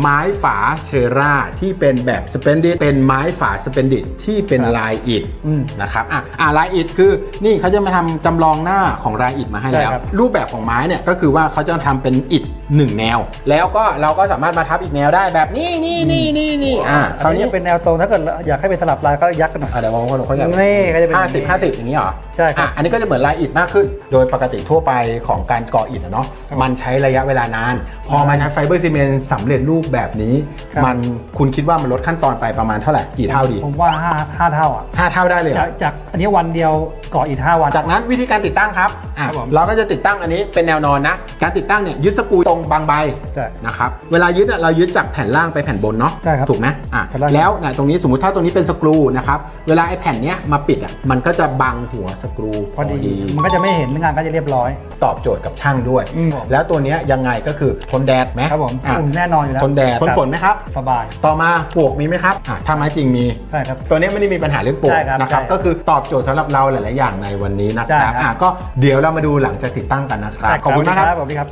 ไม้ฝาเชอร่าที่เป็นแบบสเปนดิตเป็นไม้ฝาสเปนดิตที่เป็นครับลายอิฐอืมนะครับอะอะลายอิฐคือนี่เขาจะมาทำจำลองหน้าของลายอิฐมาให้ใช่แล้วครับรูปแบบของไม้เนี่ยก็คือว่าเขาจะทำเป็นอิฐหนึ่งแนว แล้วก็เราก็สามารถมาทับอีกแนวได้แบบนี้นี่นี่นี่นี่อะคอัรานวนี้นี้เป็นแนวตรงถ้าเกิดอยากให้เป็นสลับลายก็ยักกันหน่อยอะเดี๋ยวมองคนเขาอยากนี่ก็จะเป็นห้าสิบห้าสิบอย่างนี้เหรอ ใช่ครับอะอันนี้ก็จะเหมือนลายอิฐมากขึ้น โดยปกติทั่วไปของการก่ออิฐอะเนาะครับมันใช้ระยะเวลานาน พอมาใช้ไฟเบอร์ซีเมนต์สำเร็จรูปแบบนี้ครับมันคุณคิดว่ามันลดขั้นตอนไปประมาณเท่าไหร่กี่เท่าดี ผมว่าห้าห้าเท่าอะห้าเท่าได้เลยเหรจาอกจากอันนี้วันเดียว ก่ออีกห้าวัน จากนั้นวิธีการติดตั้งครับอะครับผมเราก็จะติดตั้งอันนี้เป็นแนวนอนนะ การติดตั้งเนี่ยยึดสกรูตรงบางใบใช่นะครับเวลายึดอะเรายึดจากแผ่นล่างไปแผ่นบนเนาะใช่ครับถูกไหมอะแผ่นล่าง แล้วเนี่ยตรงนี้สมมติถ้าตรงนี้เป็นสกรูนะครับเวลาไอ้แผ่นเนี้ยมาปิดอะมันก็จะบังหัวสกรูพอดี มันก็จะไม่เห็นงานก็จะเรียบร้อย ตอบโจทย์กับช่างด้วย อืม แล้วตัวเนี้ยยังไงก็คือทนแดดไหมครับผมอะอุ่นแน่นอนอยู่แล้วทนแดดทนฝนไหมครับ สบาย ต่อมาปลวกมีไหมครับอะถ้าไม้จริงมี ใช่ครับ ตัวเนี้ยไม่ได้มีปัญหาเรื่องปลวกใช่ครับนะครับ ใช่ก็คือตอบโจทย์สำหรับเราหลาย ๆ อย่างในวันนี้นะคใช่รับครับ อะก็เดี๋ยวเรามาดูหลังจากติดตั้งกันนะครับใช่ขอบคุณมากครับ สวัสดีครับ